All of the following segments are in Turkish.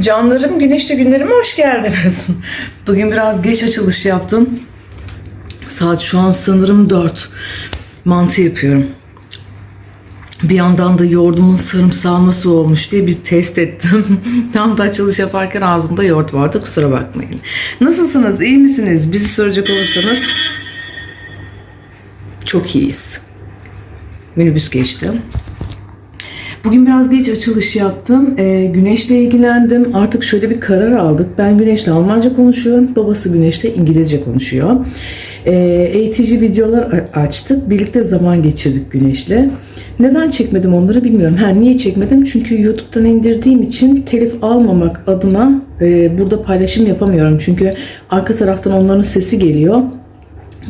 Canlarım güneşli günlerime hoş geldiniz. Bugün biraz geç açılış yaptım. Saat şu an sanırım 4. Mantı yapıyorum. Bir yandan da yoğurdumun sarımsağı nasıl olmuş diye bir test ettim. Tam da açılış yaparken ağzımda yoğurt vardı kusura bakmayın. Nasılsınız iyi misiniz bizi soracak olursanız çok iyiyiz. Minibüs geçti. Bugün biraz geç açılış yaptım. Ee, Güneş'le ilgilendim. Artık şöyle bir karar aldık. Ben Güneş'le Almanca konuşuyorum. Babası Güneş'le İngilizce konuşuyor. Ee, eğitici videolar açtık. Birlikte zaman geçirdik Güneş'le. Neden çekmedim onları bilmiyorum. Ha, niye çekmedim? Çünkü YouTube'dan indirdiğim için telif almamak adına e, burada paylaşım yapamıyorum. Çünkü arka taraftan onların sesi geliyor.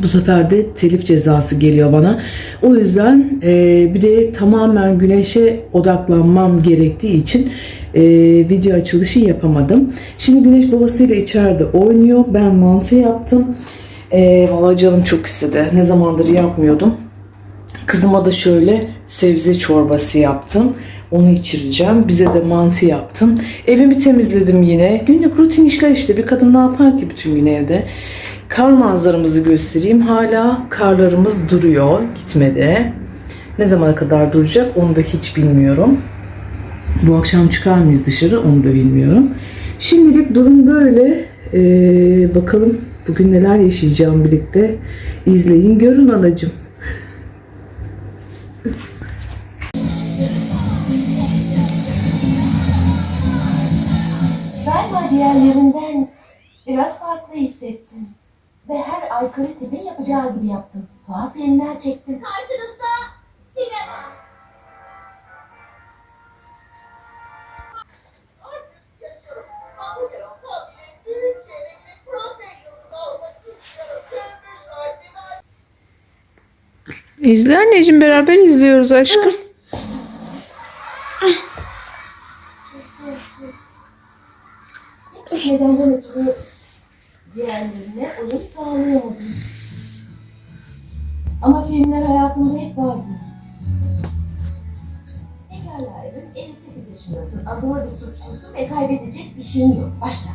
Bu sefer de telif cezası geliyor bana. O yüzden e, bir de tamamen güneşe odaklanmam gerektiği için e, video açılışı yapamadım. Şimdi güneş babasıyla içeride oynuyor. Ben mantı yaptım. E, Valla canım çok istedi. Ne zamandır yapmıyordum. Kızıma da şöyle sebze çorbası yaptım. Onu içireceğim. Bize de mantı yaptım. Evimi temizledim yine. Günlük rutin işler işte. Bir kadın ne yapar ki bütün gün evde? Kar manzaramızı göstereyim. Hala karlarımız duruyor. Gitmedi. Ne zamana kadar duracak onu da hiç bilmiyorum. Bu akşam çıkar mıyız dışarı onu da bilmiyorum. Şimdilik durum böyle. Ee, bakalım bugün neler yaşayacağım birlikte. İzleyin görün anacığım. Galiba diğerlerinden biraz farklı hissettim. Ve her aykırı tipin yapacağı gibi yaptım. Tuhaf filmler çektim. Karşınızda sinema. İzle anneciğim beraber izliyoruz aşkım. Ötürü diğerlerine uyum sağlayamadım. Ama filmler hayatımda hep vardı. Pekala Erin, 58 yaşındasın. Azılı bir suçlusun ve kaybedecek bir şeyin yok. Başla.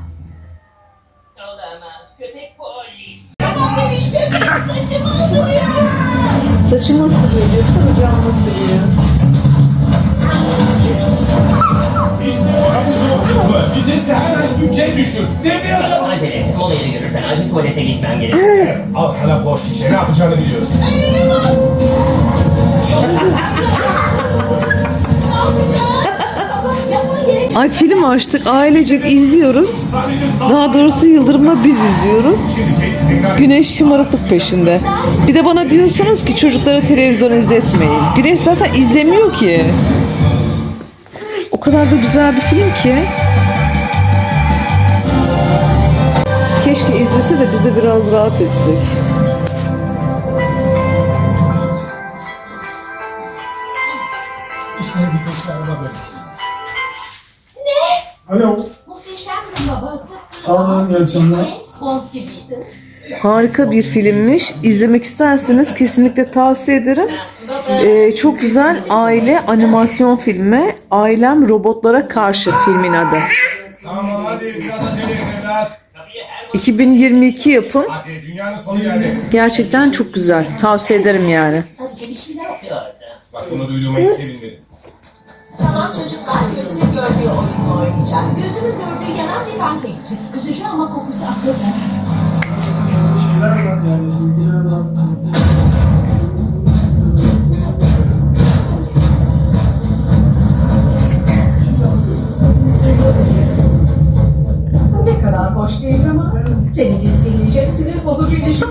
Olamaz köpek polis. Saçıma sürüyor diyor. Kıracağıma sürüyor. İşte Vitesi hemen üçe düşür. Demiyorum. Acele et. Mola yeri görürsen acil tuvalete gitmem gerek. Al sana boş şişe. Ne yapacağını biliyorsun. Ay film açtık ailecek izliyoruz. Daha doğrusu Yıldırım'la biz izliyoruz. Güneş şımarıklık peşinde. Bir de bana diyorsunuz ki çocuklara televizyon izletmeyin. Güneş zaten izlemiyor ki. O kadar da güzel bir film ki. Keşke izlese de biz de biraz rahat etsek. İşte vitesli araba böyle. Ne? Alo. Muhteşem bir baba. Sağ olun, iyi akşamlar. James Bond gibiydin. Harika bir filmmiş. İzlemek isterseniz kesinlikle tavsiye ederim. Ee, çok güzel aile animasyon filmi. Ailem robotlara karşı filmin adı. Tamam hadi biraz acele evlat. 2022 yapım. Hadi dünyanın sonu geldi. Gerçekten çok güzel. Tavsiye ederim yani. Sadece bir şeyler Diyordu. Bak bunu duyduğuma hiç sevinmedim. Tamam çocuklar gözünü gördüğü oyunu oynayacağız. Gözünü gördüğü yanan bir için. Üzücü ama kokusu akla seni gizleyecek sinir bozucu ilişki.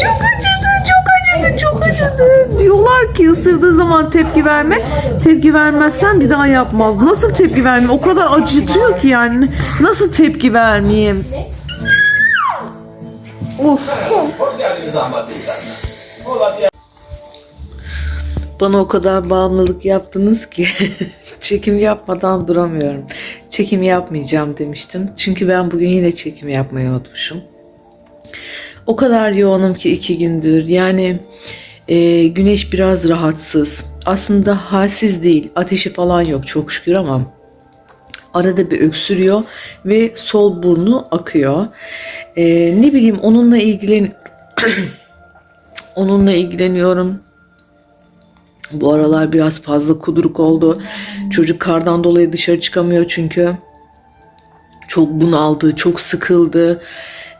Çok acıdı, çok acıdı, çok acıdı. Diyorlar ki ısırdığı zaman tepki verme. Tepki vermezsen bir daha yapmaz. Nasıl tepki vermeyeyim? O kadar acıtıyor ki yani. Nasıl tepki vermeyeyim? Uf. Hoş geldiniz Ahmet Bey Bana o kadar bağımlılık yaptınız ki çekim yapmadan duramıyorum. Çekim yapmayacağım demiştim. Çünkü ben bugün yine çekim yapmayı unutmuşum. O kadar yoğunum ki iki gündür. Yani e, güneş biraz rahatsız. aslında halsiz değil. Ateşi falan yok çok şükür ama arada bir öksürüyor ve sol burnu akıyor. Ee, ne bileyim onunla ilgilen onunla ilgileniyorum. Bu aralar biraz fazla kuduruk oldu. Çocuk kardan dolayı dışarı çıkamıyor çünkü. Çok bunaldı, çok sıkıldı.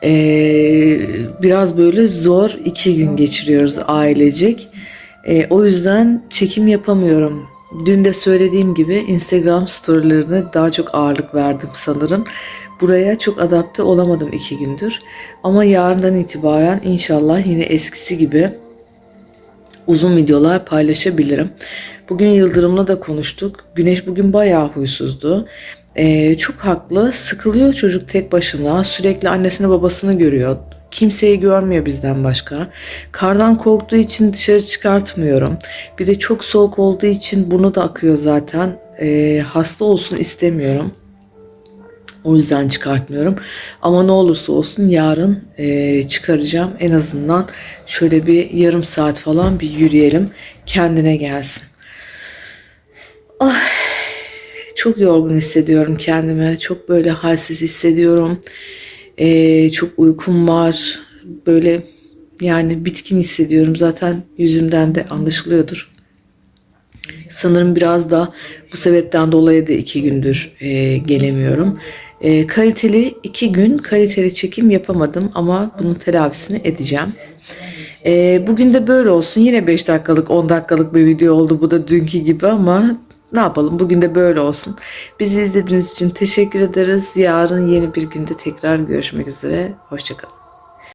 Ee, biraz böyle zor iki gün geçiriyoruz ailecek. Ee, o yüzden çekim yapamıyorum. Dün de söylediğim gibi Instagram storylerine daha çok ağırlık verdim sanırım. Buraya çok adapte olamadım iki gündür. Ama yarından itibaren inşallah yine eskisi gibi uzun videolar paylaşabilirim. Bugün Yıldırım'la da konuştuk. Güneş bugün bayağı huysuzdu. Ee, çok haklı. Sıkılıyor çocuk tek başına. Sürekli annesini babasını görüyor. Kimseyi görmüyor bizden başka. Kardan korktuğu için dışarı çıkartmıyorum. Bir de çok soğuk olduğu için bunu da akıyor zaten. Ee, hasta olsun istemiyorum. O yüzden çıkartmıyorum. Ama ne olursa olsun yarın e, çıkaracağım. En azından şöyle bir yarım saat falan bir yürüyelim. Kendine gelsin. Ay, çok yorgun hissediyorum kendimi. Çok böyle halsiz hissediyorum. E, çok uykum var. Böyle yani bitkin hissediyorum. Zaten yüzümden de anlaşılıyordur. Sanırım biraz da bu sebepten dolayı da iki gündür e, gelemiyorum. E, kaliteli iki gün kaliteli çekim yapamadım ama bunun telafisini edeceğim. E, bugün de böyle olsun. Yine 5 dakikalık 10 dakikalık bir video oldu. Bu da dünkü gibi ama ne yapalım bugün de böyle olsun. Bizi izlediğiniz için teşekkür ederiz. Yarın yeni bir günde tekrar görüşmek üzere. Hoşçakalın.